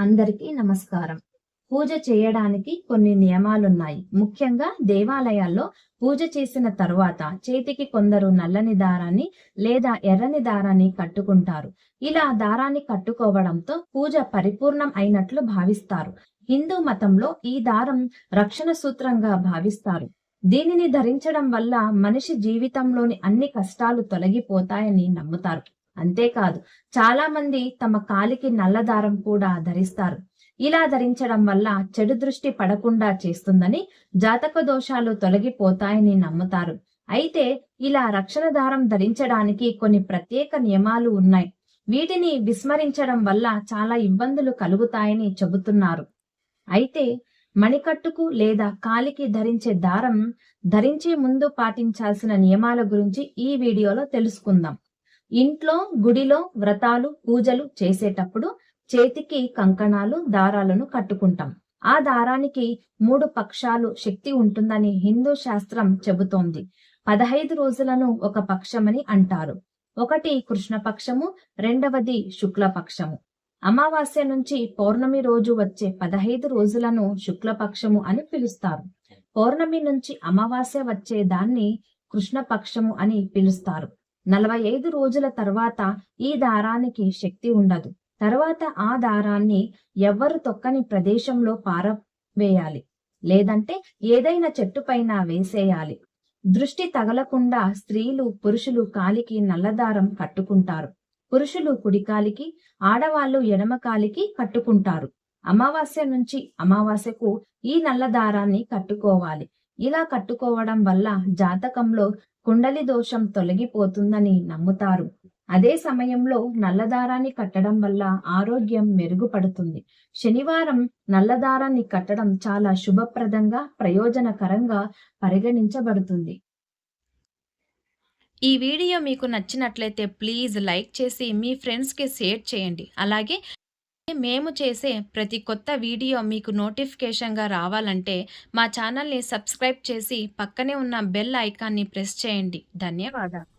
అందరికీ నమస్కారం. పూజ చేయడానికి కొన్ని నియమాలున్నాయి. ముఖ్యంగా దేవాలయాల్లో పూజ చేసిన తరువాత చేతికి కొందరు నల్లని దారాన్ని లేదా ఎర్రని దారాన్ని కట్టుకుంటారు. ఇలా దారాన్ని కట్టుకోవడంతో పూజ పరిపూర్ణం అయినట్లు భావిస్తారు. హిందూ మతంలో ఈ దారం రక్షణ సూత్రంగా భావిస్తారు. దీనిని ధరించడం వల్ల మనిషి జీవితంలోని అన్ని కష్టాలు తొలగిపోతాయని నమ్ముతారు. అంతేకాదు చాలా మంది తమ కాలికి నల్ల దారం కూడా ధరిస్తారు. ఇలా ధరించడం వల్ల చెడు దృష్టి పడకుండా చేస్తుందని జాతక దోషాలు తొలగిపోతాయని నమ్ముతారు. అయితే ఇలా రక్షణ దారం ధరించడానికి కొన్ని ప్రత్యేక నియమాలు ఉన్నాయి. వీటిని విస్మరించడం వల్ల చాలా ఇబ్బందులు కలుగుతాయని చెబుతున్నారు. అయితే మణికట్టుకు లేదా కాలికి ధరించే దారం ధరించే ముందు పాటించాల్సిన నియమాల గురించి ఈ వీడియోలో తెలుసుకుందాం. ఇంట్లో గుడిలో వ్రతాలు పూజలు చేసేటప్పుడు చేతికి కంకణాలు దారాలను కట్టుకుంటాం. ఆ దారానికి మూడు పక్షాలు శక్తి ఉంటుందని హిందూ శాస్త్రం చెబుతోంది. పదహైదు రోజులను ఒక పక్షమని అంటారు. ఒకటి కృష్ణపక్షము రెండవది శుక్లపక్షము. అమావాస్య నుంచి పౌర్ణమి రోజు వచ్చే పదహైదు రోజులను శుక్లపక్షము అని పిలుస్తారు. పౌర్ణమి నుంచి అమావాస్య వచ్చే దాన్ని కృష్ణపక్షము అని పిలుస్తారు. నలభై ఐదు రోజుల తర్వాత ఈ దారానికి శక్తి ఉండదు. తర్వాత ఆ దారాన్ని ఎవ్వరు తొక్కని ప్రదేశంలో పారవేయాలి. లేదంటే ఏదైనా చెట్టు పైన వేసేయాలి. దృష్టి తగలకుండా స్త్రీలు పురుషులు కాలికి నల్లదారం కట్టుకుంటారు. పురుషులు కుడికాలికి ఆడవాళ్ళు ఎడమ కాలికి కట్టుకుంటారు. అమావాస్య నుంచి అమావాస్యకు ఈ నల్ల దారాన్ని కట్టుకోవాలి. ఇలా కట్టుకోవడం వల్ల జాతకంలో కుండలి దోషం తొలగిపోతుందని నమ్ముతారు. అదే సమయంలో నల్లదారాన్ని కట్టడం వల్ల ఆరోగ్యం మెరుగుపడుతుంది. శనివారం నల్లదారాన్ని కట్టడం చాలా శుభప్రదంగా ప్రయోజనకరంగా పరిగణించబడుతుంది. ఈ వీడియో మీకు నచ్చినట్లయితే ప్లీజ్ లైక్ చేసి మీ ఫ్రెండ్స్కి షేర్ చేయండి. అలాగే మేము చేసే ప్రతి కొత్త వీడియో మీకు నోటిఫికేషన్గా రావాలంటే మా ఛానల్ని సబ్స్క్రైబ్ చేసి పక్కనే ఉన్న బెల్ ఐకాన్ని ప్రెస్ చేయండి. ధన్యవాదాలు.